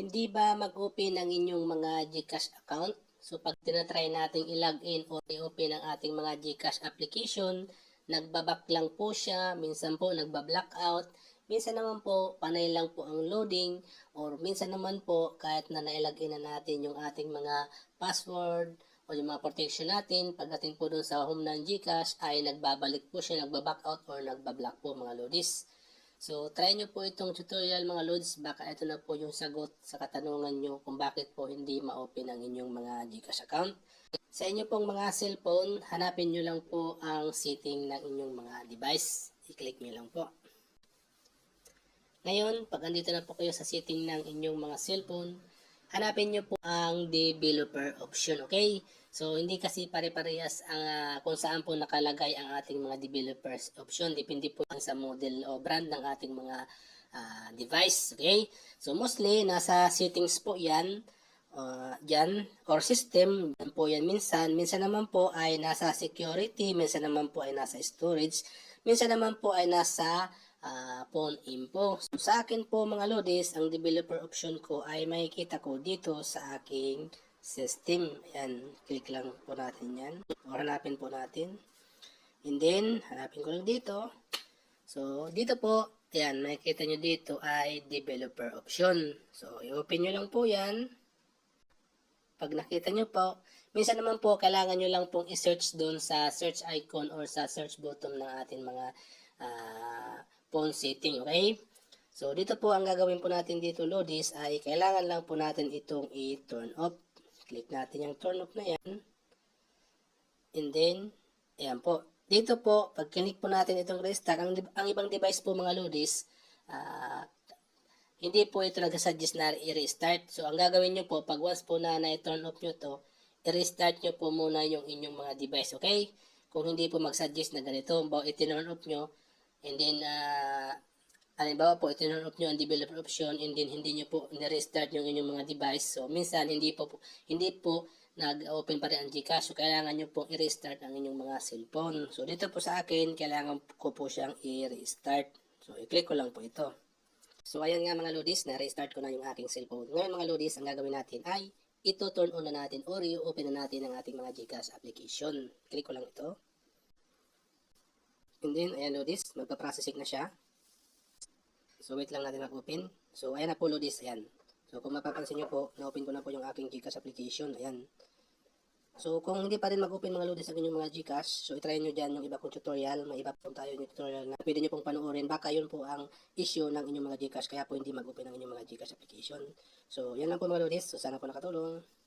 Hindi ba mag-open ang inyong mga GCash account? So pag tinatry natin i-login o i-open ang ating mga GCash application, nagbaback lang po siya, minsan po nagba-blackout, minsan naman po panay lang po ang loading, or minsan naman po kahit na nailagin na natin yung ating mga password o yung mga protection natin, pagdating po dun sa home ng GCash ay nagbabalik po siya, nagba-backout or nagba-block po mga lodis. So, try nyo po itong tutorial mga lods. Baka ito na po yung sagot sa katanungan nyo kung bakit po hindi ma-open ang inyong mga Gcash account. Sa inyo pong mga cellphone, hanapin nyo lang po ang setting ng inyong mga device. I-click nyo lang po. Ngayon, pag andito na po kayo sa setting ng inyong mga cellphone, hanapin nyo po ang developer option, okay? So, hindi kasi pare-parehas ang ah, kung saan po nakalagay ang ating mga developers option. Depende po sa model o brand ng ating mga ah, device, okay? So, mostly, nasa settings po yan, uh, yan, or system, yan po yan minsan. Minsan naman po ay nasa security, minsan naman po ay nasa storage, minsan naman po ay nasa ah, phone info. So, sa akin po mga lodis, ang developer option ko ay makikita ko dito sa aking system. Ayan, click lang po natin yan. O hanapin po natin. And then, hanapin ko lang dito. So, dito po, ayan, makikita nyo dito ay developer option. So, i-open nyo lang po yan. Pag nakita nyo po, minsan naman po, kailangan nyo lang pong i-search doon sa search icon or sa search button ng ating mga ah, phone setting, okay? So, dito po ang gagawin po natin dito, Lodis, ay kailangan lang po natin itong i-turn off. Click natin yung turn off na yan. And then, ayan po. Dito po, pag click po natin itong restart, ang, ang ibang device po mga Lodis, ah, hindi po ito nag-suggest na i-restart. So, ang gagawin nyo po, pag once po na na-turn off nyo to, i-restart nyo po muna yung inyong mga device, okay? Kung hindi po mag-suggest na ganito, bawa i-turn off nyo, and then, uh, halimbawa po, i-turn off nyo ang developer option, and then hindi nyo po ni-restart yung inyong mga device. So, minsan, hindi po, hindi po nag-open pa rin ang Gcash. So, kailangan nyo pong i-restart ang inyong mga cellphone. So, dito po sa akin, kailangan ko po siyang i-restart. So, i-click ko lang po ito. So, ayan nga mga lodis, na-restart ko na yung aking cellphone. Ngayon mga lodis, ang gagawin natin ay ito turn on na natin or i-open na natin ang ating mga Gcash application. Click ko lang ito. And then, ayan lodis, magpa-processing na siya. So, wait lang natin mag-open. So, ayan na po lodis, ayan. So, kung mapapansin nyo po, na-open ko na po yung aking Gcash application. Ayan. So, kung hindi pa rin mag-open mga lodis ang inyong mga Gcash, so itry nyo dyan yung iba kong tutorial. May iba po tayo yung tutorial na pwede nyo pong panoorin. Baka yun po ang issue ng inyong mga Gcash, kaya po hindi mag-open ang inyong mga Gcash application. So, yan lang po mga lodis. So, sana po nakatulong.